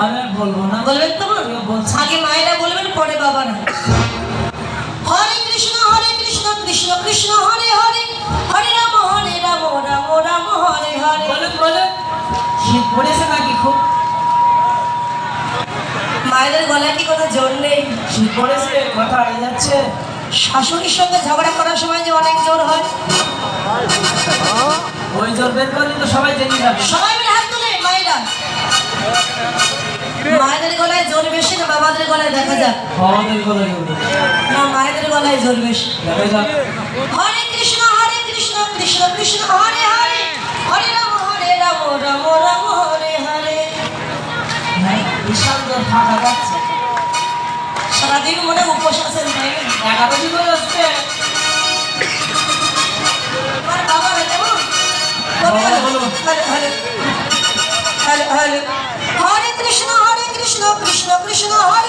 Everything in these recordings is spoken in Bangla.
আমি আর বলব না। বলবেন তো বলছে। আগে মায়েরা বলবেন পরে বাবারা। হরে কৃষ্ণ হরে কৃষ্ণ কৃষ্ণ কৃষ্ণ হরে হরে। হরে রাম হরে রাম রাম রাম হরে হরে। বলুন বলুন শীত পড়েছে নাকি খুব? মায়েদের গলায় কি কোনো জোর নেই? শীত পড়েছে কথা আড়ে যাচ্ছে। শাশুড়ির সঙ্গে ঝগড়া করার সময় যে অনেক জোর হয়। ওই জোর বের করলে তো সবাই জেনে যাবে। সবাই গলায় দেখা যাক। আমাদের কথা বলব না মায়েদের গলায় জোর দেখা যাক। হরে কৃষ্ণ হরে কৃষ্ণ কৃষ্ণ কৃষ্ণ হরে হরে। হরে রাম হরে রাম রাম রাম হরে হরে। হ্যাঁ বিশাল জোর ফাঁকা যাচ্ছে সারাদিন মনে উপোস আছেন তাই না? একাদশী করে হচ্ছে বাবা কেমন? হরে হরে হরে হরে। হরে কৃষ্ণ হরে কৃষ্ণ কৃষ্ণ কৃষ্ণ হরে।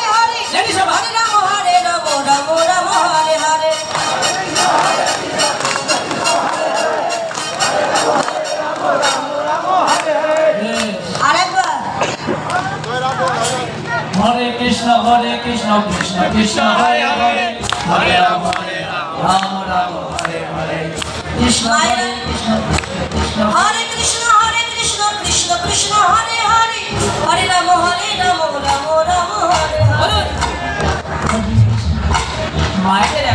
হরে কৃষ্ণ কৃষ্ণ কৃষ্ণ হরে হরে। হরে রাম হরে রাম রাম রাম হরে হরে। কৃষ্ণ হরে কৃষ্ণ কৃষ্ণ হরে কৃষ্ণ হরে কৃষ্ণ কৃষ্ণ কৃষ্ণ হরে হরে। হরে রাম হরে রাম রাম রাম হরে হরে। মায়ের